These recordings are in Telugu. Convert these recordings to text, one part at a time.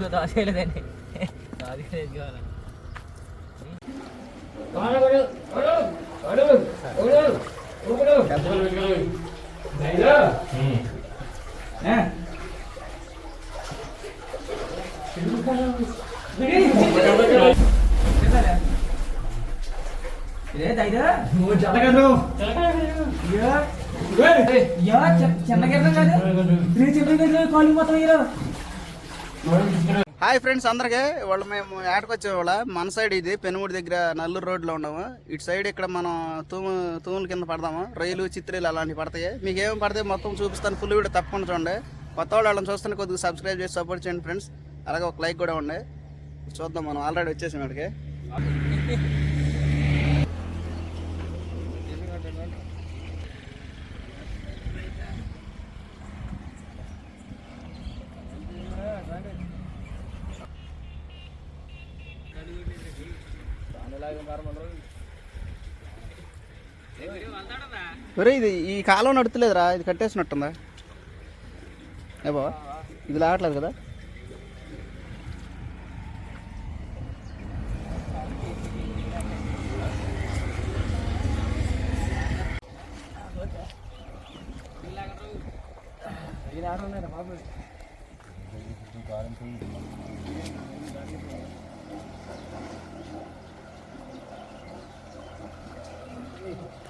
వేసుకో దాచేయలేదండి అది వేసుకోవాలి హాయ్ ఫ్రెండ్స్ అందరికీ. వాళ్ళు మేము ఏటకు వచ్చే వాళ్ళ. మన సైడ్ ఇది పెనుమూడి దగ్గర నల్లూరు రోడ్లో ఉన్నాము. ఇటు సైడ్ ఇక్కడ మనం తూము తూముల కింద పడదాము. రైలు చిత్రీలు అలాంటివి పడతాయి. మీకు ఏమి పడతాయి మొత్తం చూపిస్తాను. ఫుల్ వీడియో తప్పకుండా చూడండి. కొత్త వాళ్ళు వాళ్ళని చూస్తాను కొద్దిగా సబ్స్క్రైబ్ చేసి సపోర్ట్ చేయండి ఫ్రెండ్స్. అలాగే ఒక లైక్ కూడా ఉండే. చూద్దాం మనం. ఆల్రెడీ వచ్చేసాం ఇక్కడికి. ఒరే ఇది ఈ కాలం నడుతులేదురా ఇది కట్టేసినట్టుందా? ఏ బావా ఇది లాగట్లేదు కదా? ఒరే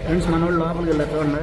ఫ్రెండ్స్ మన వాళ్ళు లోపలికి వెళ్ళారు చూడండి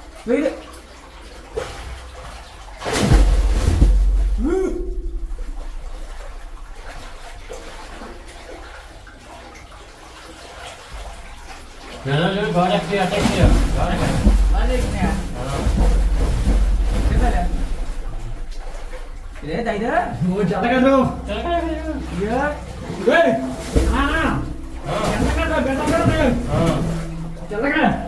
Read it. No, no, no, go back here, take here. Go back here. để đây đó. Ngồi chờ cái luôn. Dạ. Đi. À chờ cái chờ cái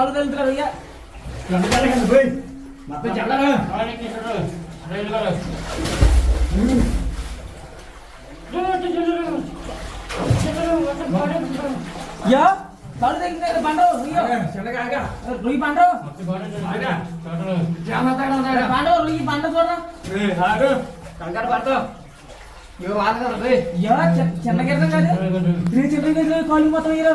వాళ్ళకి మాలు తగులుతున్నారు అయ్యా యా కాలు తగ్గింది బండ రొయ్య రొయ్యి బండ బండ రొయ్యి బండ చూడరా యా చిన్న గిరదం కాదు త్రీ చిన్న గిరదం కాలు మొత్తం ఇయ్యరా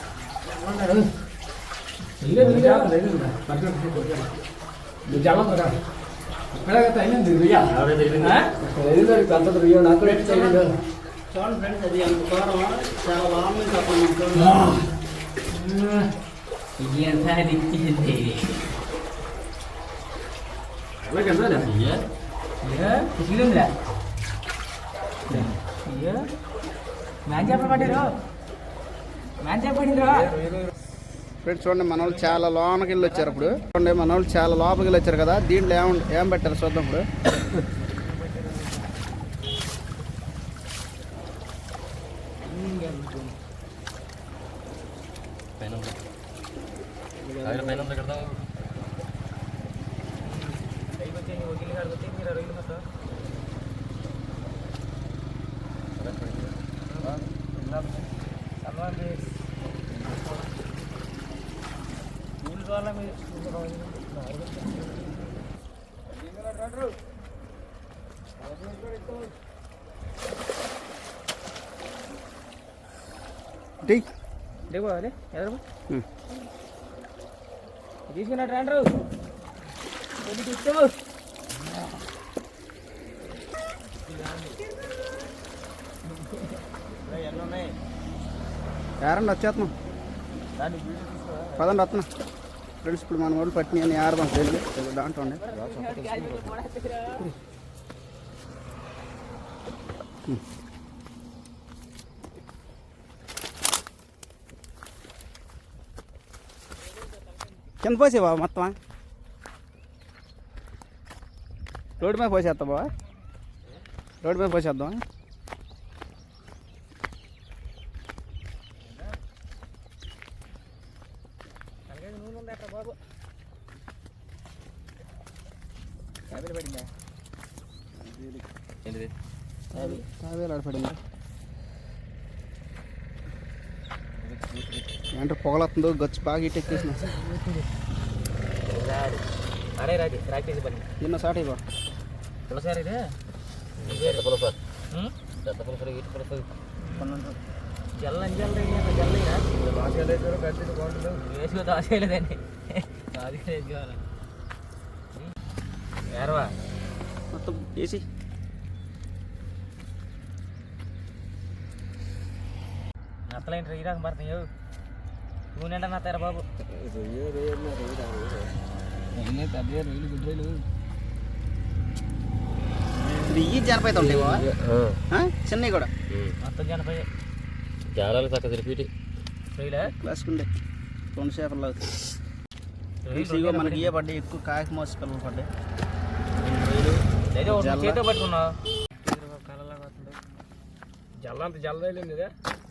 కూడా బాబా శుభ్రంగా తీసుకురా చూడండి చాలా బాగా చిన్న రొయ్య తగ్గిందిరా రొయ్యలు బాగా తగ్గింది నాకైతే రొయ్య చిన్న రొయ్య తగ్గిందిరా తగ్గిండు తగ్గిన బే ఆ? తగిలే, తగిలే. ఆ? చూడండి ఫ్రెండ్స్ అది ఎంత దూరం చాలా లాంగ్ నుంచి అప్పుడు చూడండి ఏ, తగిలిందిరా. ఏ, మ్యాన్ చేపలు పట్టారు మ్యాన్ చేప పట్టిందిరా ఫ్రెండ్స్ చూడండి మన వాళ్ళు చాలా లోనకి వెళ్ళి వచ్చారు ఇప్పుడు. చూడండి మన వాళ్ళు చాలా లోపలికి వెళ్ళి వచ్చారు కదా. దీంట్లో ఏం ఏం పెట్టారు చూద్దాం ఇప్పుడు. అదే ఎదరు. తీసుకున్నట్టు రండ్రు ఇచ్చాము యారండి వచ్చేస్తున్నాం. పదండి వస్తున్నాం. ఫ్రెండ్స్ ఇప్పుడు మన వాళ్ళు పట్టిన అని ఆడదాం వెళ్ళి ఏదో దాంట్లో ఉండే కింద పోసేవా మొత్తం రోడ్డు మీద పోసేస్తా బావా రోడ్డు మీద పోసేద్దాం బాబు క్యాబిన్ పడిందా అదే పడింది ఏంటో పొగలొస్తుందో గచ్చు బాగా ఇటు ఎక్కేసిన. అరే రాజు ప్రాక్టీస్ పని. నిన్న సాట్ ఇవ్వ. పులసారి ఇదే? జల్ల జల్ల జల్ల వేసుకో దాచేయలేదండి ఏరవా? మొత్తం వేసి. అత్తలేంటి ఈ రకం పడుతున్నాయి? నూనె నా తెర బాబు? పెద్ద రొయ్యలు గుడ్డు రొయ్యలు. ఇది ఈ జనపైతే ఉంటాయి బావా. ఆ? చిన్నవి కూడా. మొత్తం జనపై జాలాలు చక్క తిరిపి రొయ్యలే? క్లాసుకుండే రెండు చేపలు అవుతాయి. ఇగో మనకి ఇయ్య పడ్డాయి ఎక్కువ కాకి మోసి పిల్లలు పడ్డాయి. ఒక జల్ల. చేతితో పట్టుకున్నావు. జల్ల అంత జల్ల తగిలింది ఇదే. ఏడొస్తుంది చిన్న జల్ల కాదు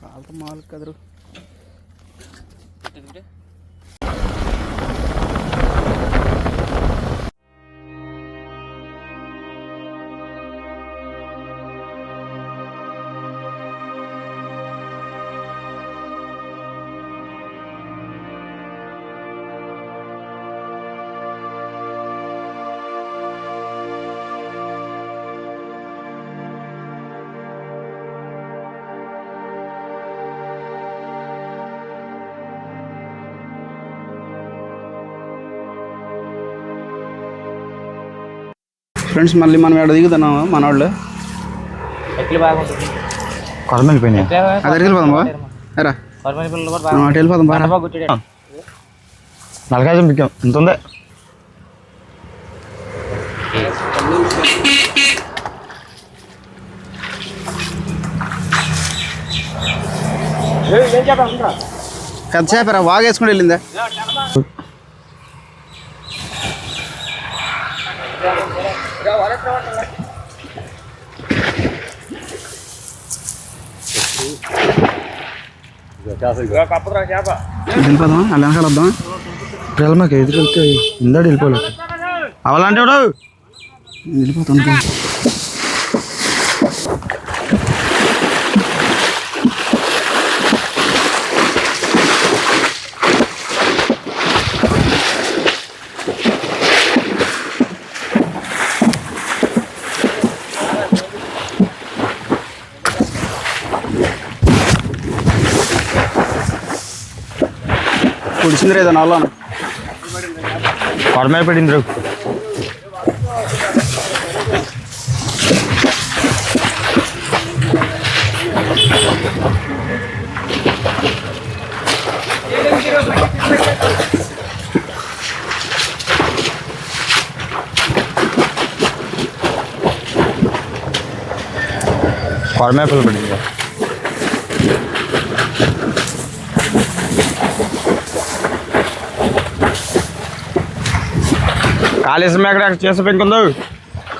కాలుతో మాలు కదరు. ఫ్రెండ్స్ మళ్ళీ మనం ఇక్కడ దిగుతున్నాము మన వాళ్ళు కొరమ వెళ్ళిపోయినాయి అది వెళ్ళిపోదాం బా అటు వెళ్ళిపోదాం బాగా బాగా గుట్టాడు నలకాయ పిక్కాం ఇంత ఉంది? పెద్ద చేపరా వాగేసుకుని వెళ్ళిందా? వెళ్ళిపోదాం అలా వెనకాల వద్దాం పిల్లలకి ఎదురు ఇందాడు వెళ్ళిపోలేదు అవలాంటి వాడు వెళ్ళిపోతాం కుడిసింది రేదా నల్లా కొరమే పడింది రు కొరమే పిల్ల పడింది కాళేశ్వరం ఎక్కడ చేసే పెంకుందో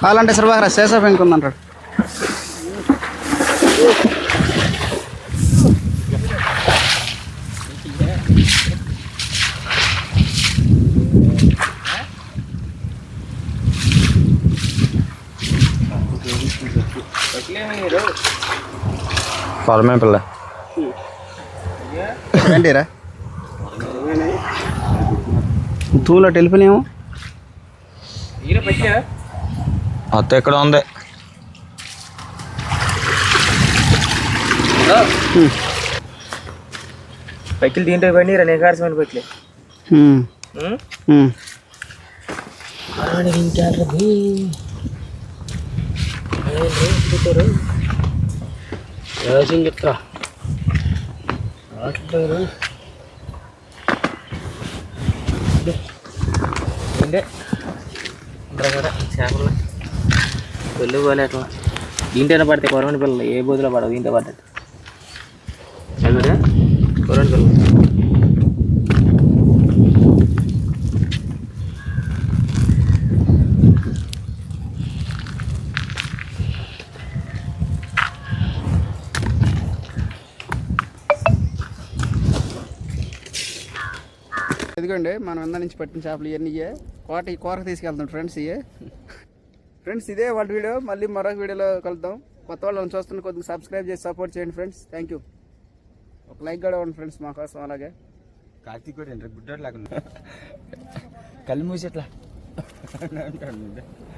కావాలంటే సర్వాహరా శేష పెంక్ ఉందంటాడు కొరమే పిల్ల. ఏంటిరా? తూలో ఈయన పచ్చా అత్త ఎక్కడ ఉంది? పైకిలు దీంట్లో పడి నీకారసమైన పైకిలే ఉమ్, ఉమ్. చెప్తా ఉంటారు కదా చేపలు. వెళ్ళి పోలే అట్లా. దీంట్లోనే పడతాయి కొరవని పిల్లలు ఏ బోధిలో పడవు దీంట్లో పడ్డది కొరవని పిల్లలు ఎందుకండి మనం ఇందా నుంచి పట్టిన చేపలు ఇవన్నీ కోట ఈ కూరకు తీసుకెళ్తాం ఫ్రెండ్స్ ఇయే ఫ్రెండ్స్ ఇదే వాళ్ళ వీడియో మళ్ళీ మరొక వీడియోలో కలుద్దాం. కొత్త వాళ్ళని చూస్తున్న కొద్దిగా సబ్స్క్రైబ్ చేసి సపోర్ట్ చేయండి ఫ్రెండ్స్ థ్యాంక్ యూ ఒక లైక్ కూడా ఇవ్వండి ఫ్రెండ్స్ మా కోసం అలాగే. కార్తీక్ కూడా గుడ్డోడు లేకుండా కళ్ళు మూసేట్లా.